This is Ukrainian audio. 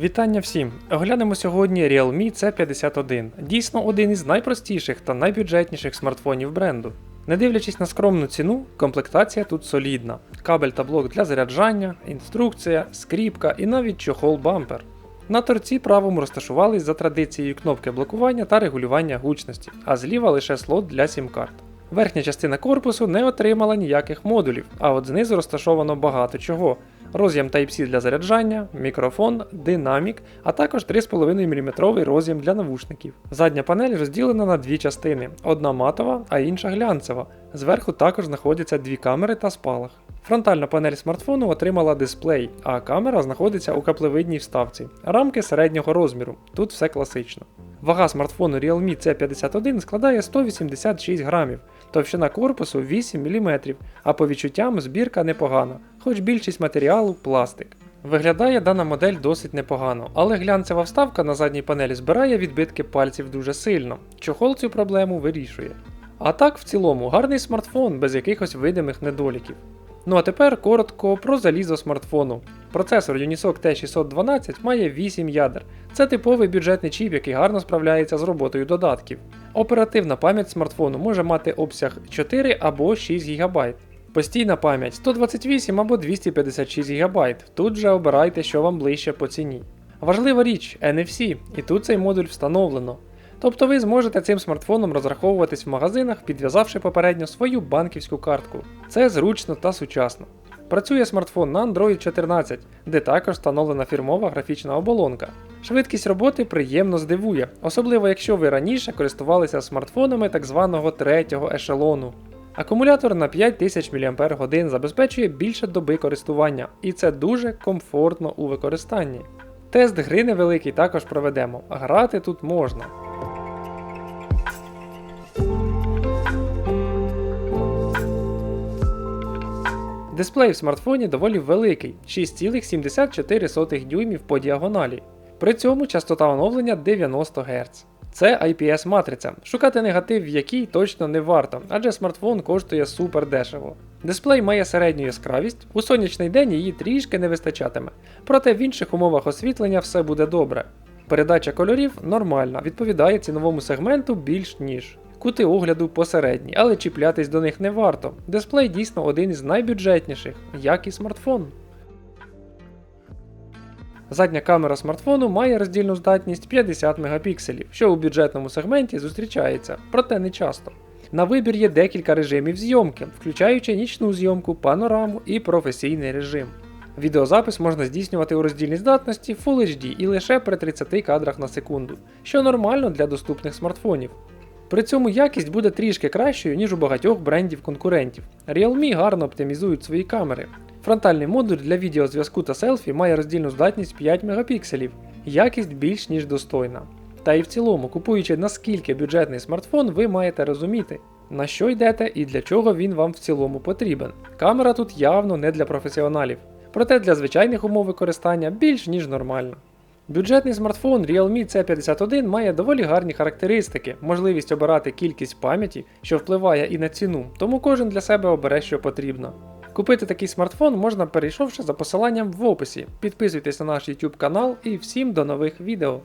Вітання всім! Оглянемо сьогодні Realme C51. Дійсно один із найпростіших та найбюджетніших смартфонів бренду. Не дивлячись на скромну ціну, комплектація тут солідна. Кабель та блок для заряджання, інструкція, скріпка і навіть чохол бампер. На торці правому розташувались за традицією кнопки блокування та регулювання гучності, а зліва лише слот для сім-карт. Верхня частина корпусу не отримала ніяких модулів, а от знизу розташовано багато чого. Роз'єм Type-C для заряджання, мікрофон, динамік, а також 3,5 мм роз'єм для навушників. Задня панель розділена на дві частини: одна матова, а інша глянцева. Зверху також знаходяться дві камери та спалах. Фронтальна панель смартфону отримала дисплей, а камера знаходиться у каплевидній вставці. Рамки середнього розміру. Тут все класично. Вага смартфону Realme C51 складає 186 грамів, товщина корпусу 8 мм, а по відчуттям збірка непогана, хоч більшість матеріалу пластик. Виглядає дана модель досить непогано, але глянцева вставка на задній панелі збирає відбитки пальців дуже сильно. Чохол цю проблему вирішує. А так, в цілому, гарний смартфон без якихось видимих недоліків. Ну а тепер коротко про залізо смартфону. Процесор Unisoc T612 має 8 ядер. Це типовий бюджетний чіп, який гарно справляється з роботою додатків. Оперативна пам'ять смартфону може мати обсяг 4 або 6 ГБ. Постійна пам'ять 128 або 256 ГБ. Тут же обирайте, що вам ближче по ціні. Важлива річ NFC, і тут цей модуль встановлено. Тобто ви зможете цим смартфоном розраховуватись в магазинах, підв'язавши попередньо свою банківську картку. Це зручно та сучасно. Працює смартфон на Android 14, де також встановлена фірмова графічна оболонка. Швидкість роботи приємно здивує, особливо якщо ви раніше користувалися смартфонами так званого третього ешелону. Акумулятор на 5000 мАч забезпечує більше доби користування, і це дуже комфортно у використанні. Тест гри невеликий також проведемо, грати тут можна. Дисплей в смартфоні доволі великий 6,74 дюймів по діагоналі. При цьому частота оновлення 90 Гц. Це IPS матриця, шукати негатив в якій точно не варто, адже смартфон коштує супер дешево. Дисплей має середню яскравість, у сонячний день її трішки не вистачатиме, проте в інших умовах освітлення все буде добре. Передача кольорів нормальна, відповідає ціновому сегменту більш ніж. Кути огляду посередні, але чіплятись до них не варто. Дисплей дійсно один із найбюджетніших, як і смартфон. Задня камера смартфону має роздільну здатність 50 мегапікселів, що у бюджетному сегменті зустрічається, проте не часто. На вибір є декілька режимів зйомки, включаючи нічну зйомку, панораму і професійний режим. Відеозапис можна здійснювати у роздільній здатності Full HD і лише при 30 кадрах на секунду, що нормально для доступних смартфонів. При цьому якість буде трішки кращою, ніж у багатьох брендів конкурентів. Realme гарно оптимізують свої камери. Фронтальний модуль для відеозв'язку та селфі має роздільну здатність 5 мегапікселів, якість більш ніж достойна. Та і в цілому, купуючи наскільки бюджетний смартфон, ви маєте розуміти, на що йдете і для чого він вам в цілому потрібен. Камера тут явно не для професіоналів, проте для звичайних умов використання більш ніж нормально. Бюджетний смартфон Realme C51 має доволі гарні характеристики, можливість обирати кількість пам'яті, що впливає і на ціну, тому кожен для себе обере, що потрібно. Купити такий смартфон можна перейшовши за посиланням в описі. Підписуйтесь на наш YouTube канал і всім до нових відео.